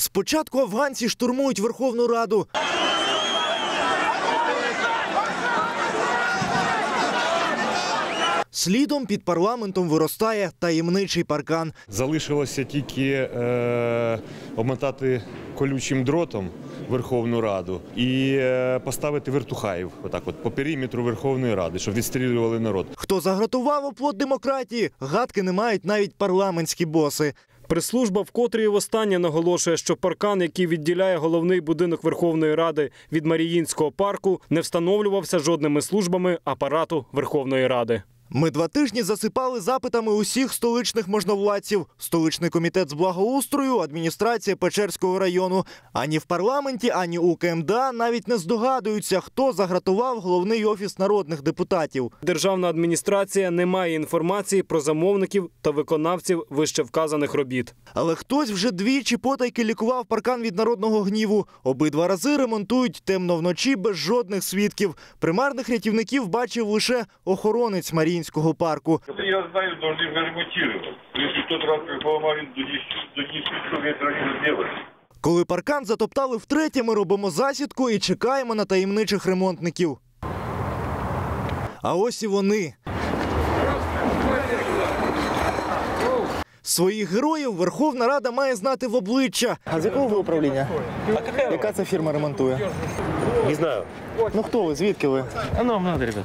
Спочатку афганці штурмують Верховну Раду. Слідом під парламентом виростає таємничий паркан. Залишилося тільки е, обмотати колючим дротом Верховну Раду і е, поставити вертухаїв отак от по периметру Верховної Ради, щоб відстрілювали народ. Хто загратував оплот демократії, гадки не мають навіть парламентські боси. Прес-служба вкотре востаннє наголошує, що паркан, який відділяє головний будинок Верховної Ради від Маріїнського парку, не встановлювався жодними службами апарату Верховної Ради. Ми два тижні засипали запитами усіх столичних можновладців. Столичний комітет з благоустрою, адміністрація Печерського району. Ані в парламенті, ані у КМДА навіть не здогадуються, хто загратував головний офіс народних депутатів. Державна адміністрація не має інформації про замовників та виконавців вище вказаних робіт. Але хтось вже двічі потайки лікував паркан від народного гніву. Обидва рази ремонтують темно вночі без жодних свідків. Примарних рятівників бачив лише охоронець Маріїнського парку. Я знаю, же ремонтировать. Если в тот раз, Баламарин до 10, до 10 часов не сделали. Коли паркан затоптали втретє, ми робимо засідку і чекаємо на таємничих ремонтників. А ось і вони. Своїх героїв Верховна Рада має знати в обличчя. А з якого ви управління? Яка це фірма ремонтує? Не знаю. Ну хто ви? Звідки ви? А нам надо, ребят.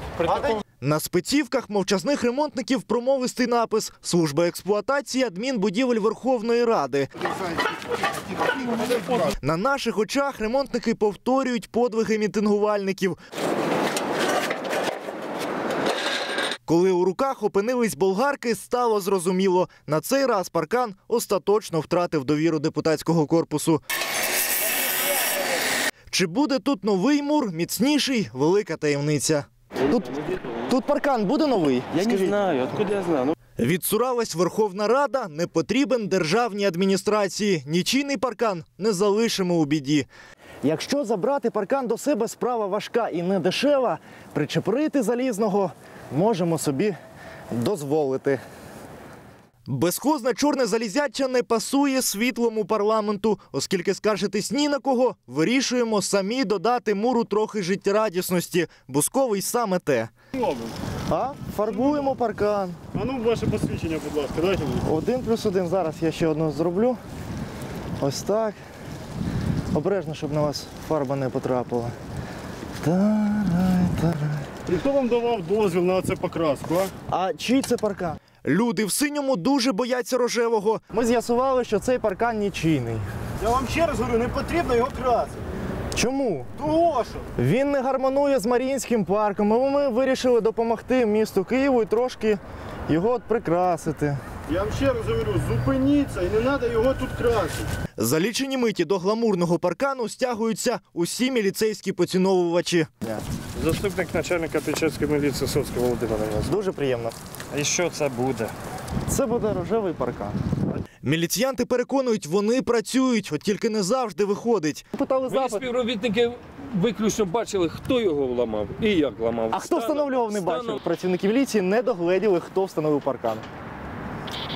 На спецівках мовчазних ремонтників промовистий напис Служба експлуатації адмінбудівель Верховної Ради. На наших очах ремонтники повторюють подвиги мітингувальників. Коли у руках опинились болгарки, стало зрозуміло. На цей раз паркан остаточно втратив довіру депутатського корпусу. Чи буде тут новий мур, міцніший, велика таємниця. Тут, тут паркан буде новий? Я не знаю, откуда я знаю. Ну, Відсуралась Верховна Рада, не потрібен державній адміністрації. Нічийний паркан не залишимо у біді. Якщо забрати паркан до себе справа важка і не дешева, причепурити залізного можемо собі дозволити. Безхозне чорне залізяча не пасує світлому парламенту, оскільки скаржитись ні на кого, вирішуємо самі додати муру трохи життєрадісності. Бусковий саме те. А? Фарбуємо паркан. А ну ваше посвідчення, будь ласка, дайте мені. Один плюс один. Зараз я ще одну зроблю. Ось так. Обережно, щоб на вас фарба не потрапила. Тарай, тарай. І хто вам давав дозвіл на це покраску, а? А чий це паркан? Люди в синьому дуже бояться рожевого. Ми з'ясували, що цей паркан нічийний. Я вам ще раз говорю, не потрібно його красити. Чому? Того що? Він не гармонує з Маріїнським парком. і Ми вирішили допомогти місту Києву і трошки його от прикрасити. Я вам ще раз говорю, зупиніться і не треба його тут красити. За лічені миті до гламурного паркану стягуються усі міліцейські поціновувачі. Заступник начальника Печерської міліції Соцького Володимира Дуже приємно. І що це буде? Це буде рожевий паркан. Міліціянти переконують, вони працюють, от тільки не завжди виходить. Питали Мої співробітники виключно бачили, хто його вламав і як ламав. А хто Станом- встановлював, не станом бачив. Працівники міліції не догледіли, хто встановив паркан.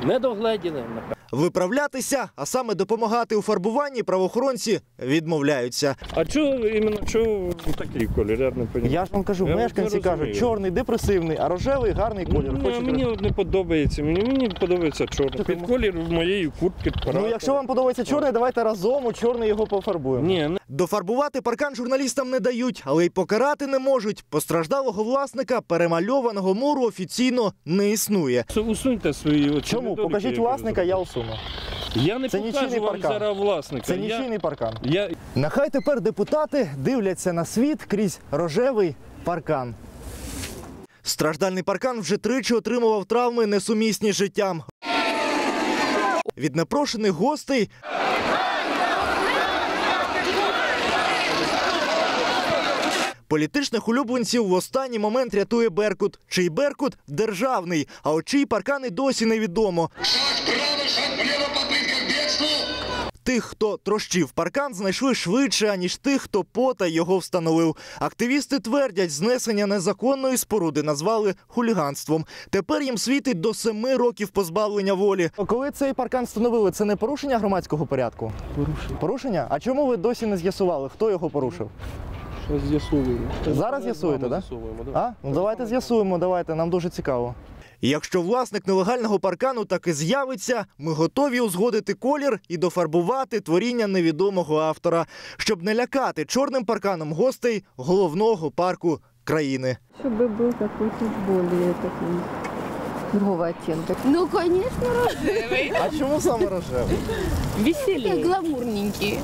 Не догледіли. Виправлятися, а саме допомагати у фарбуванні правоохоронці відмовляються. А чого іменно чого такий колір? Я не розумію. Я ж вам кажу, Я мешканці не кажуть, чорний депресивний, а рожевий гарний колір. Ні, Хочете- мені от не подобається. Мені, мені подобається чорний. Під колір моєї куртки. Ну, якщо вам подобається чорний, давайте разом у чорний його пофарбуємо. Ні, не Дофарбувати паркан журналістам не дають, але й покарати не можуть. Постраждалого власника перемальованого муру офіційно не існує. усуньте свої очі. Чому? Покажіть власника, я усуну. Я не Це покажу нічийний вам паркан. зараз власника. Це Я- нічийний паркан. Я, Нехай тепер депутати дивляться на світ крізь рожевий паркан. Страждальний паркан вже тричі отримував травми несумісні з життям. Від непрошених гостей. Політичних улюбленців в останній момент рятує Беркут. Чий Беркут державний, а от чий паркан і досі невідомо. Тих, хто трощив паркан, знайшли швидше, аніж тих, хто потай його встановив. Активісти твердять, знесення незаконної споруди назвали хуліганством. Тепер їм світить до семи років позбавлення волі. Коли цей паркан встановили, це не порушення громадського порядку? Порушення. Порушення? А чому ви досі не з'ясували, хто його порушив? Зараз з'ясуємо. Зараз з'ясуєте, так? Да? А? Ну давайте з'ясуємо, давайте, нам дуже цікаво. Якщо власник нелегального паркану таки з'явиться, ми готові узгодити колір і дофарбувати творіння невідомого автора, щоб не лякати чорним парканом гостей головного парку країни. Чтобы был какой-то более такой другого оттенка. Ну, конечно, рожевый. А чому саме рожевий? Веселее. Гламурненький.